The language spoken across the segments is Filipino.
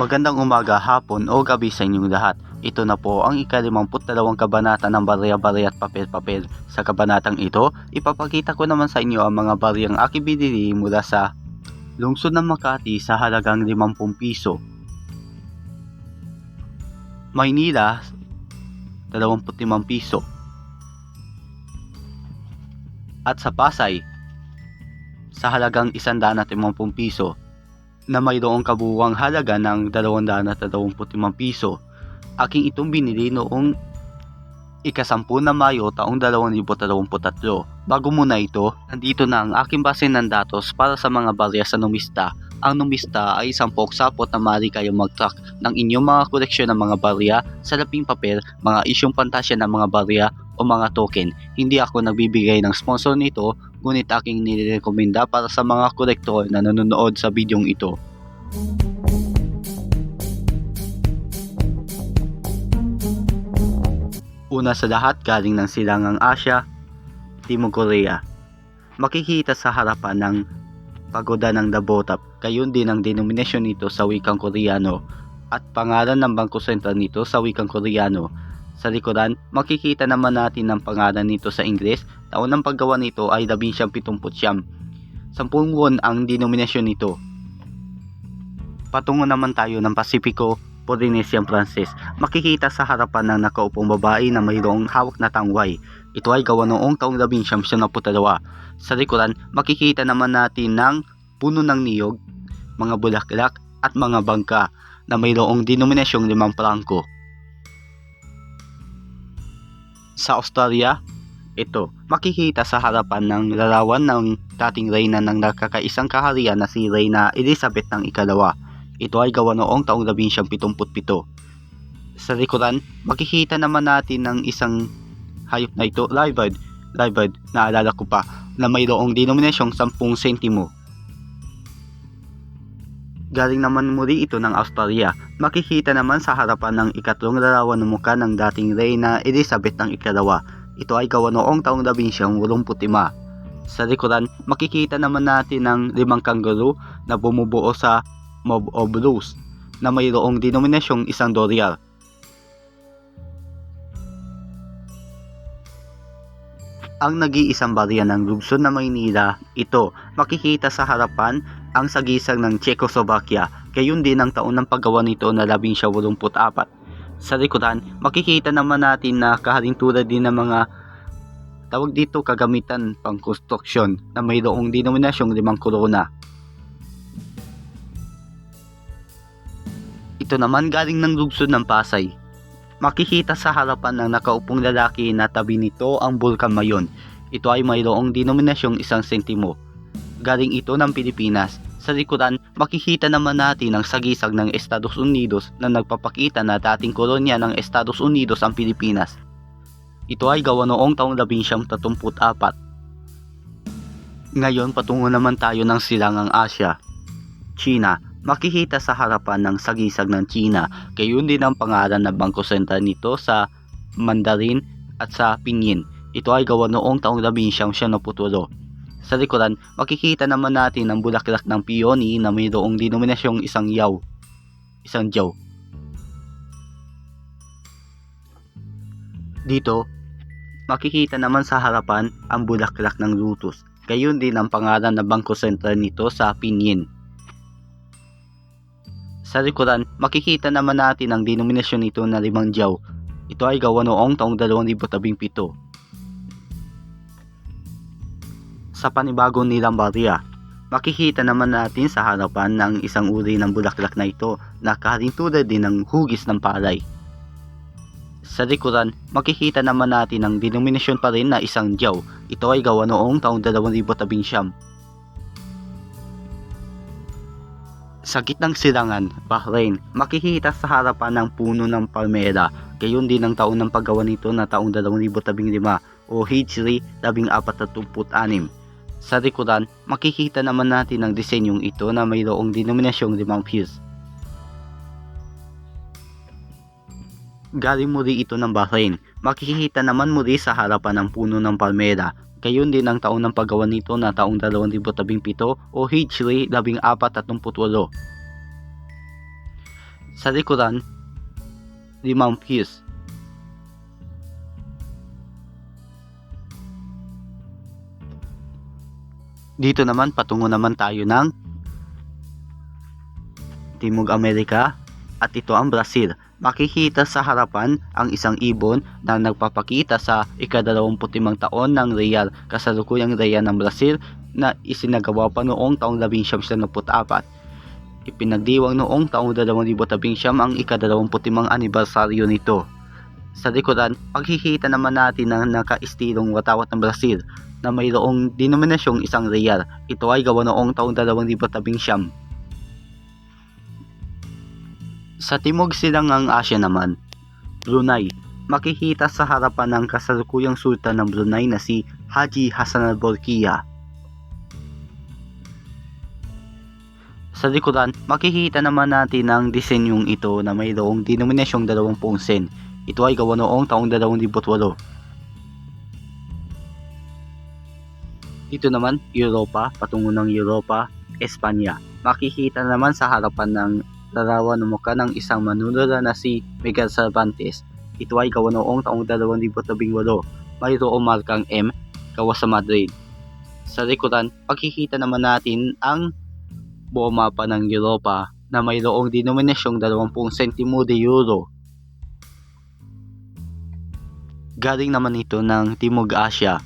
Magandang umaga, hapon o gabi sa inyong lahat. Ito na po ang ikalimamput dalawang kabanata ng barya-barya at papel-papel. Sa kabanatang ito, ipapakita ko naman sa inyo ang mga baryang aking binili mula sa lungsod ng Makati sa halagang 50 piso. Maynila, 25 piso. At sa Pasay, sa halagang 150 piso na mayroong kabuwang halaga ng 225 piso. Aking itong binili noong ikasampu na Mayo taong 2023. Bago muna ito, nandito na ang aking base ng datos para sa mga barya sa numista. Ang numista ay isang poksapot na maaari kayong mag-track ng inyong mga koleksyon ng mga barya, salaping papel, mga isyong pantasya ng mga barya o mga token. Hindi ako nagbibigay ng sponsor nito, ngunit aking nirekomenda para sa mga kolektor na nanonood sa bidyong ito. Una sa lahat, galing ng silangang Asya, Timog Korea. Makikita sa harapan ng pagoda ng Dabotap, gayon din ang denominasyon nito sa wikang Koreano at pangalan ng Bangko Sentral nito sa wikang Koreano. Sa likuran, makikita naman natin ang pangalan nito sa Ingles. Taon ng paggawa nito ay 1970. Sampung won ang denominasyon nito. Patungo naman tayo ng Pasipiko, Polynesian Francis. Makikita sa harapan ng nakaupong babae na mayroong hawak na tangway. Ito ay gawa noong taong 1972. Sa likuran, makikita naman natin ng puno ng niyog, mga bulaklak at mga bangka na mayroong denominasyong limang prangko. Sa Australia, ito, makikita sa harapan ng larawan ng dating reyna ng nakakaisang kaharian na si Reyna Elizabeth ng ikalawa. Ito ay gawa noong taong 1977. Sa likuran, makikita naman natin ng isang hayop na ito, live bird, live bird, naalala ko pa, na mayroong denominasyong 10 sentimo. Galing naman muli ito ng Australia. Makikita naman sa harapan ng ikatlong larawan ng mukha ng dating reyna Elizabeth ng ikalawa. Ito ay gawa noong taong 1985. Sa likuran, makikita naman natin ng limang kangaroo na bumubuo sa Mob of Blues na mayroong denominasyong isang dolyar. Ang nag-iisang barya ng lungsod na Maynila, ito, makikita sa harapan ang sagisag ng Czechoslovakia, gayon din ang taon ng paggawa nito na 1984. Sa likuran, makikita naman natin na kaharing tulad din ng mga tawag dito kagamitan pang konstruksyon na mayroong denominasyong limang korona. Ito naman galing ng lungsod ng Pasay. Makikita sa harapan ng nakaupong lalaki na tabi nito ang Bulkan Mayon. Ito ay mayroong denominasyong isang sentimo. Galing ito ng Pilipinas. Sa likuran, makikita naman natin ang sagisag ng Estados Unidos na nagpapakita na dating kolonya ng Estados Unidos ang Pilipinas. Ito ay gawa noong taong 1934. Ngayon patungo naman tayo ng silangang Asya. China, makikita sa harapan ng sagisag ng China, gayon din ang pangalan ng Bangko Sentral nito sa Mandarin at sa Pinyin. Ito ay gawa noong taong 1972. Sa likuran, makikita naman natin ang bulaklak ng peony na mayroong denominasyong isang yaw, isang jaw. Dito, makikita naman sa harapan ang bulaklak ng lutos. Gayon din ang pangalan ng Bangko Sentral nito sa Pinyin. Sa likuran, makikita naman natin ang denominasyon nito na limang jaw. Ito ay gawa noong taong 2017. Sa panibagong nilang barya, makikita naman natin sa harapan ng isang uri ng bulaklak na ito na kaharing tulad din ng hugis ng palay. Sa likuran, makikita naman natin ang denominasyon pa rin na isang jaw. Ito ay gawa noong taong 2019. Sa gitnang silangan, Bahrain, makikita sa harapan ng puno ng palmera. Gayon din ang taon ng paggawa nito na taong 2015 o Hijri 1446. Sa likuran, makikita naman natin ang disenyong ito na mayroong denominasyong limang fuse. Galing muli ito ng Bahrain. Makikita naman muli sa harapan ng puno ng palmera. Gayon din ang taon ng paggawa nito na taong 2017 o Hijri 1438. Sa likuran, limang piece. Dito naman patungo naman tayo ng Timog Amerika at ito ang Brazil. Makikita sa harapan ang isang ibon na nagpapakita sa ikadalawamput-limang taon ng Real kasalukuyang Real ng Brazil na isinagawa pa noong taong 1994. Ipinagdiwang noong taong 2019 ang ikadalawamput-limang anibersaryo nito. Sa likuran, makikita naman natin ang nakaistilong watawat ng Brazil na mayroong denominasyong isang real. Ito ay gawa noong taong 2019. Sa timog silangang Asya naman, Brunei, makikita sa harapan ng kasalukuyang sultan ng Brunei na si Haji Hassan al-Bolkiah. Sa likuran, makikita naman natin ang disenyong ito na mayroong denominasyong 20 sen. Ito ay gawa noong taong 2008. Dito naman, Europa, patungo ng Europa, Espanya. Makikita naman sa harapan ng larawan ng mukha ng isang manunula na si Miguel Cervantes. Ito ay gawa noong taong 2018. Mayroong markang M, gawa sa Madrid. Sa likuran, makikita naman natin ang buong mapa ng Europa na mayroong denominasyong 20 sentimo de euro. Galing naman ito ng Timog Asya,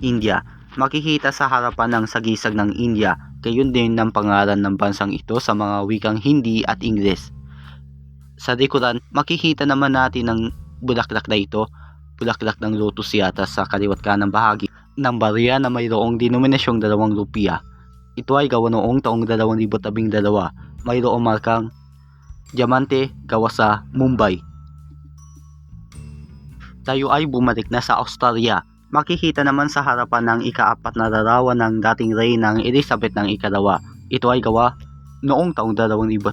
India. Makikita sa harapan ng sagisag ng India, gayon din ng pangalan ng bansang ito sa mga wikang Hindi at Ingles. Sa likuran, makikita naman natin ang bulaklak na ito, bulaklak ng lotus yata sa kaliwat kanang bahagi ng barya na mayroong denominasyong dalawang rupiya. Ito ay gawa noong taong 2012. Mayroong markang Diamante gawa sa Mumbai. Tayo ay bumalik na sa Australia. Makikita naman sa harapan ng ikaapat na larawan ng dating reynang Elizabeth ng ikalawa. Ito ay gawa noong taong 2002.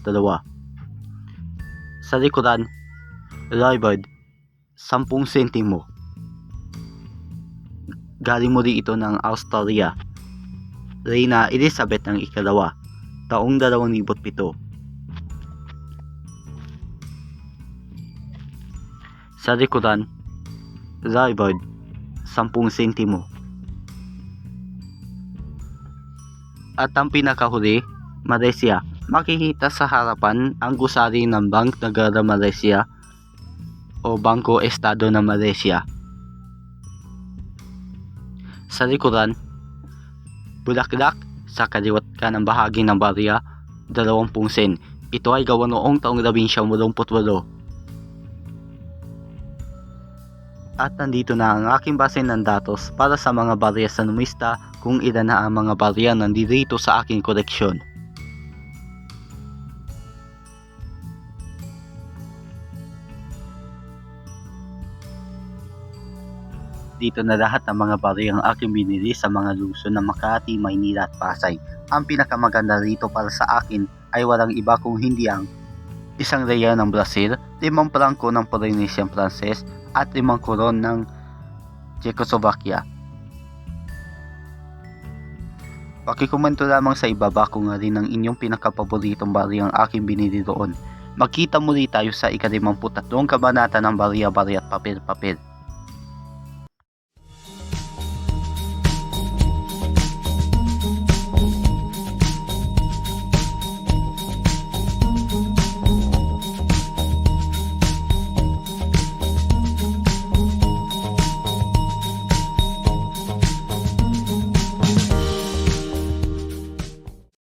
Sa likuran, Raybird, 10 sentimo. Galing muli ito ng Australia. Reyna Elizabeth ng ikalawa, taong 2007. Sa likuran, Raybird, 10 sentimo. At ang pinakahuli, Malaysia. Makikita sa harapan ang gusali ng Bank Negara Malaysia o Bangko Estado ng Malaysia. Sa likuran, bulaklak sa kaliwat ka ng bahagi ng barya, 20 sen. Ito ay gawa noong taong 1988. At nandito na ang aking base ng datos para sa mga barya sa numista kung ilan na ang mga barya nandito sa aking koleksyon. Dito na lahat ng mga bariyang aking binili sa mga Luzon ng Makati, Maynila at Pasay. Ang pinakamaganda rito para sa akin ay walang iba kung hindi ang isang real ng Brazil, limang prangko ng Polynesian Frances at limang koron ng Czechoslovakia. Pakikomento lamang sa ibaba kung nga rin ang inyong pinakapaboritong bariyang aking binili doon. Magkita muli tayo sa ika-53 kabanata ng Bariya Bariya at Papel Papel.